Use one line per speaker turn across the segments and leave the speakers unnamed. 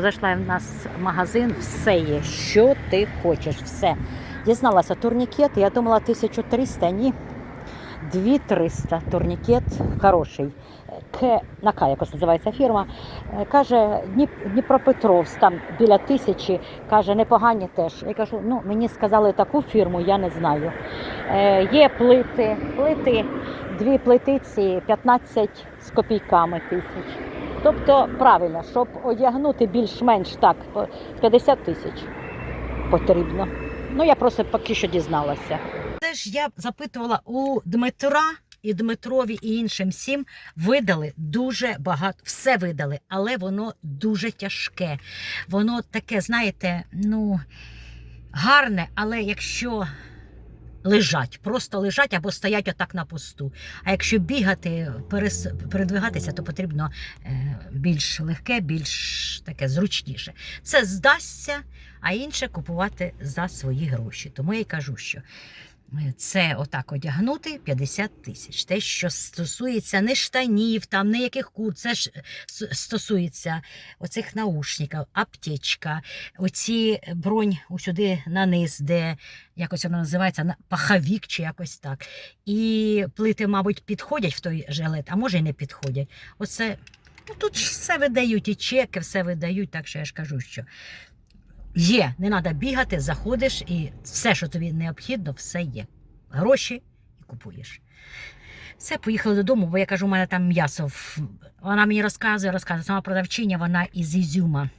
Зайшла в нас в магазин, все є, що ти хочеш, все. Дізналася турнікет, я думала 1300, ні. 2300 турнікет хороший. К, на К якось називається фірма. Е, Каже, Дніп, Дніпропетровськ, там біля тисячі, каже, непогані теж. Я кажу, ну мені сказали таку фірму, я не знаю. Е, є плити, плити, дві плитиці, 15 з копійками тисяч. Тобто правильно, щоб одягнути більш-менш так, 50 тисяч потрібно. Ну, я просто поки що дізналася. Теж я запитувала у Дмитра і Дмитрові і іншим всім видали дуже багато, все видали, але воно дуже тяжке. Воно таке, знаєте, ну гарне, але якщо лежать, просто лежать або стоять отак на посту. А якщо бігати, перес... передвигатися, то потрібно е, більш легке, більш таке зручніше. Це здасться, а інше купувати за свої гроші. Тому я й кажу, що це отак одягнути 50 тисяч. Те, що стосується не штанів, там, не яких кур, це ж стосується оцих наушників, аптечка, оці бронь усюди на низ, де якось воно називається на- паховік чи якось так. І плити, мабуть, підходять в той жилет, а може й не підходять. Оце ну, тут все видають, і чеки, все видають, так що я ж кажу, що є, не треба бігати, заходиш і все, що тобі необхідно, все є. Гроші і купуєш. Все, поїхали додому, бо я кажу, у мене там м'ясо. Вона мені розказує, розказує, сама продавчиня, вона із Ізюма.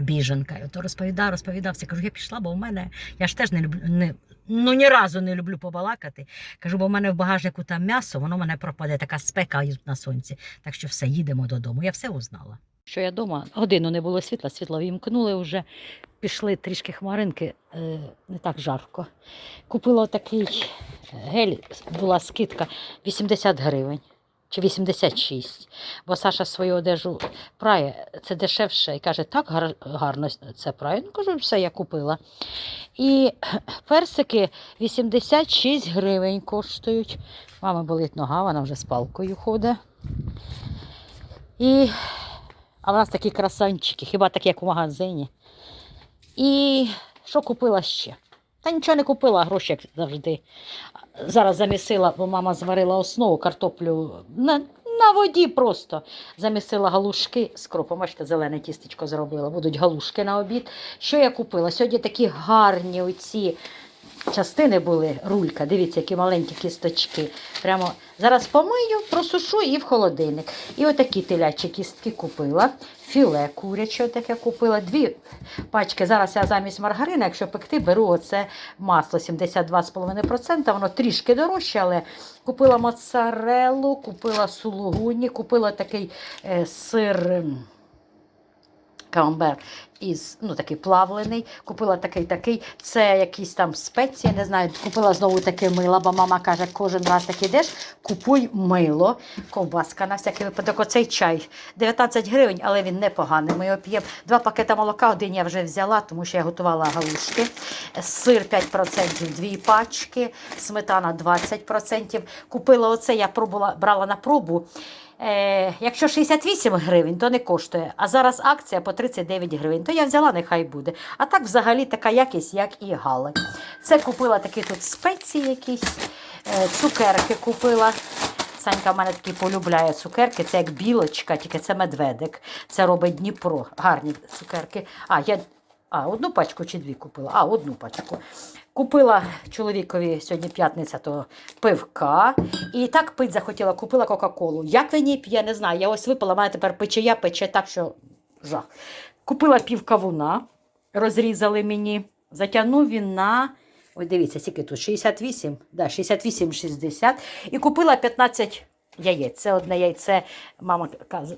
Біженка. І Ото розповідав, розповідав. Все кажу, я пішла, бо в мене я ж теж не люблю, не, ну ні разу не люблю побалакати. Кажу, бо в мене в багажнику там м'ясо, воно в мене пропаде, така спека на сонці. Так що все, їдемо додому. Я все узнала. Що я вдома, годину не було світла, світло вімкнули вже, пішли трішки хмаринки, е, не так жарко. Купила такий гель, була скидка 80 гривень. Чи 86. Бо Саша свою одежу прає, це дешевше. І каже, так гар- гарно це прає. Ну, кажу, все, я купила. І персики 86 гривень коштують. Мами болить нога, вона вже з палкою ходить. І... А в нас такі красанчики, хіба так, як у магазині. І що купила ще? Та нічого не купила, гроші, як завжди. Зараз замісила, бо мама зварила основу, картоплю на, на воді просто. Замісила галушки з кропом. Бачите, зелене тістечко зробила. Будуть галушки на обід. Що я купила? Сьогодні такі гарні оці частини були, рулька. Дивіться, які маленькі кісточки. Прямо зараз помию, просушу і в холодильник. І отакі телячі кістки купила. Філе куряче таке купила. Дві пачки. Зараз я замість маргарина, якщо пекти, беру оце масло 72,5%. Воно трішки дорожче, але купила моцарелу, купила сулугуні, купила такий е, сир. М, Камбер із ну такий плавлений. Купила такий такий. Це якісь там спеції, не знаю. Купила знову таке мило, бо мама каже, кожен раз так ідеш, купуй мило. Ковбаска на всякий випадок. Оцей чай 19 гривень, але він непоганий. Ми його п'ємо. Два пакети молока, один я вже взяла, тому що я готувала галушки. Сир 5%, дві пачки, сметана 20%. Купила оце, я пробувала, брала на пробу. Е, якщо 68 гривень, то не коштує. А зараз акція по 39 гривень, то я взяла, нехай буде. А так взагалі така якість, як і гали. Це купила такі тут спеції якісь, е, цукерки купила. Санька в мене такі полюбляє цукерки, це як білочка, тільки це медведик. Це робить Дніпро. Гарні цукерки. А, я а, одну пачку чи дві купила? А, одну пачку. Купила чоловікові сьогодні п'ятниця, то пивка. І так пить захотіла, купила Кока-Колу. Як він її п'є, не знаю. Я ось випила, в тепер печія пече так, що жах. Купила пів кавуна, розрізали мені. Затягнув він на. Ой, дивіться, скільки тут 68, да, 68-60. І купила 15 яєць. Це одне яйце. Мама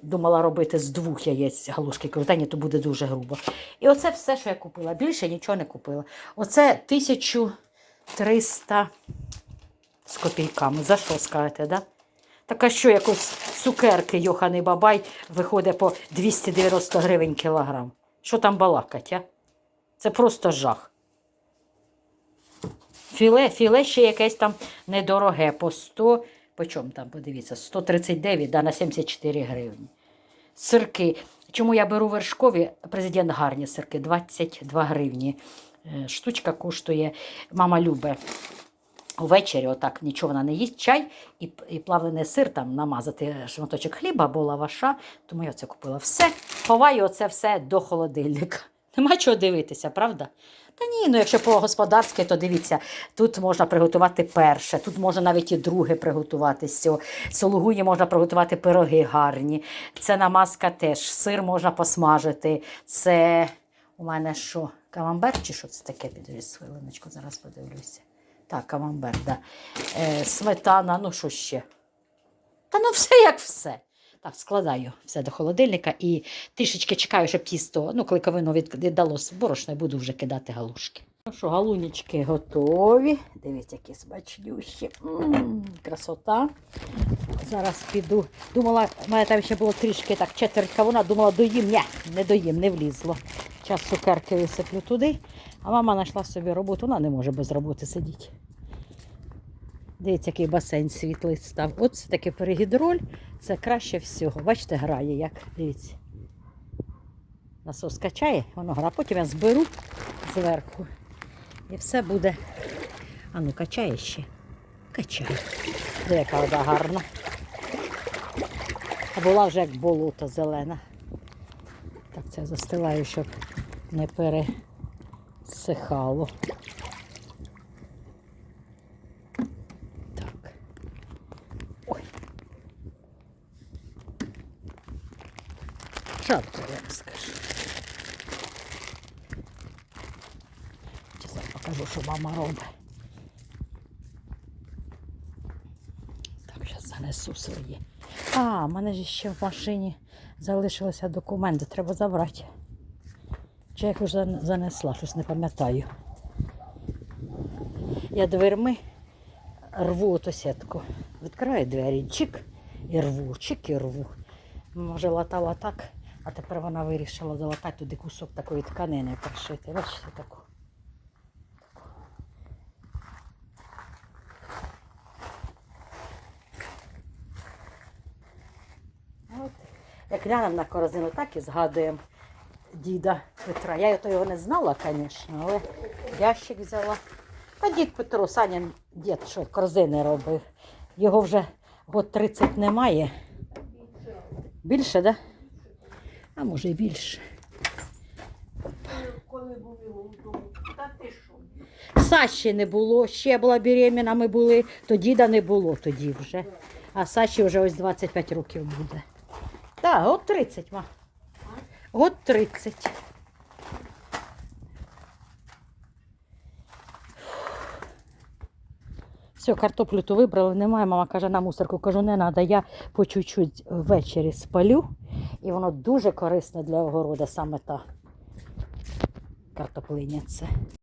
думала робити з двох яєць галушки. Кажу, та ні, то буде дуже грубо. І оце все, що я купила. Більше нічого не купила. Оце 1300 з копійками. За що скажете, да? Так а що якось цукерки Йоханий Бабай виходить по 290 гривень кілограм. Що там балакать, а? Це просто жах. Філе, філе ще якесь там недороге по 100, по чому там, подивіться, 139 да, на 74 гривні. Сирки. Чому я беру вершкові? Президент гарні сирки, 22 гривні. Е, Штучка коштує, мама любить. Увечері, отак нічого вона не їсть, чай і, і плавлений сир там намазати шматочок хліба або лаваша. Тому я це купила. Все, ховаю оце все до холодильника. Нема чого дивитися, правда? Та ні, ну якщо по-господарськи, то дивіться, тут можна приготувати перше, тут можна навіть і друге приготувати з. З можна приготувати пироги гарні. Це намазка теж. Сир можна посмажити. Це у мене що? Камамбер чи що це таке? Підвіз хвилиночку, зараз подивлюся. Так, камамбер, да. Е, сметана, ну що ще? Та ну все як все. Так, складаю все до холодильника і трішечки чекаю, щоб тісто, ну, кликовину від- віддалося борошно, і буду вже кидати галушки. Ну що, галунічки готові. Дивіться, які смачнющі. Красота. Зараз піду. Думала, в мене там ще було трішки так, четверть кавуна, думала, доїм. Ні, не доїм, не влізло. Час цукерки висиплю туди, а мама знайшла собі роботу, вона не може без роботи сидіти. Дивіться, який басейн світлий став. От це таки перегідроль, це краще всього. Бачите, грає як. Дивіться. Насос качає, воно грає. Потім я зберу зверху. І все буде. А ну, качає ще. Качає. Де яка вода гарна. А була вже як болото зелене. Так це застилаю, щоб не пересихало. Так. Ой. Жарко, я вам скажу. Зараз покажу, що мама робить. Так, зараз занесу свої. А, в мене ж ще в машині залишилися документи, треба забрати. Чи я їх вже зан- занесла, щось не пам'ятаю. Я дверми рву оту сітку. Відкриваю двері, чик і рву, чик і рву. Може, латала так, а тепер вона вирішила залатати туди кусок такої тканини пришити. Бачите таку. От. Як глянемо на корзину, так і згадуємо діда Петра. Я то його не знала, звісно, але ящик взяла. Та дід Петро, Санін дід, що корзини робив. Його вже год 30 немає. Більше, так? Да? А може і більше.
Коли були у тому. Та ти?
Саші не було, ще була беременна, ми були, то діда не було тоді вже. А Саші вже ось 25 років буде. Так, год 30, ма. Год 30. Все, картоплю то вибрали, немає. Мама каже на мусорку. Кажу, не треба, я по чуть-чуть ввечері спалю. І воно дуже корисне для огорода, саме та картоплиня це.